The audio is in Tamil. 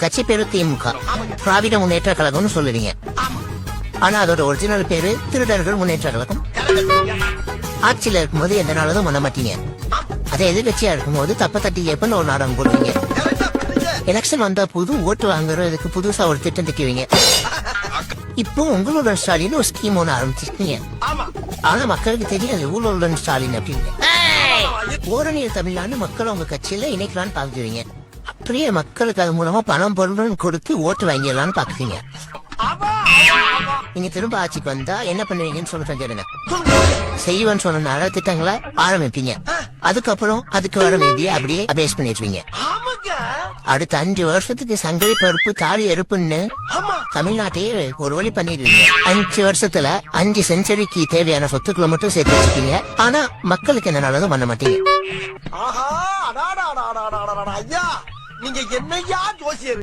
கட்சி பேரு திமுக. திராவிட முன்னேற்ற கழகம்னு சொல்லுவீங்க ஆனா அதோட ஒரிஜினல் பேரு திருடர்கள் முன்னேற்ற கழகம். ஆட்சியில இருக்கும்போது எந்த நாளும் பண்ண மாட்டீங்க. அதே எதிர்கட்சியா இருக்கும்போது தப்ப தட்டி ஏப்பன்னு ஒரு நாடகம் போடுவீங்க. எலெக்ஷன் வந்தா புது ஓட்டு வாங்குறதுக்கு புதுசா ஒரு திட்டம் திக்குவீங்க இப்போ உங்களோட ஸ்டாலின் ஒரு ஸ்கீம் ஒன்று ஆரம்பிச்சிருக்கீங்க. ஆனா மக்களுக்கு தெரியாது ஊழலுடன் ஸ்டாலின் அப்படின்னு. ஓரணியர் தமிழ்நாடு மக்கள் உங்க கட்சியில இணைக்கலான்னு பாக்குறீங்க அப்படியே மக்களுக்கு அது மூலமா பணம் பொருளும் கொடுத்து ஓட்டு வாங்கிடலாம்னு பாக்குறீங்க. நீங்க திரும்ப ஆட்சிக்கு வந்தா என்ன பண்ணுவீங்கன்னு சொல்ல கேளுங்க செய்வன் சொன்ன நல திட்டங்களை ஆரம்பிப்பீங்க. அதுக்கப்புறம் அதுக்கு வர வேண்டிய அப்படியே அபேஸ் பண்ணிடுவீங்க. அடுத்த அஞ்சு வருஷத்துக்கு சங்கரி பருப்பு தாலி எருப்புன்னு தமிழ்நாட்டையே ஒரு வழி பண்ணிடுவீங்க. அஞ்சு வருஷத்துல அஞ்சு செஞ்சுரிக்கு தேவையான சொத்துக்களை மட்டும் சேர்த்து வச்சுக்கீங்க ஆனா மக்களுக்கு என்ன நல்லதும் பண்ண மாட்டீங்க. ஆஹா அடாடா அடாடா அடாடா ஐயா நீங்க என்னையா ஜோசியர்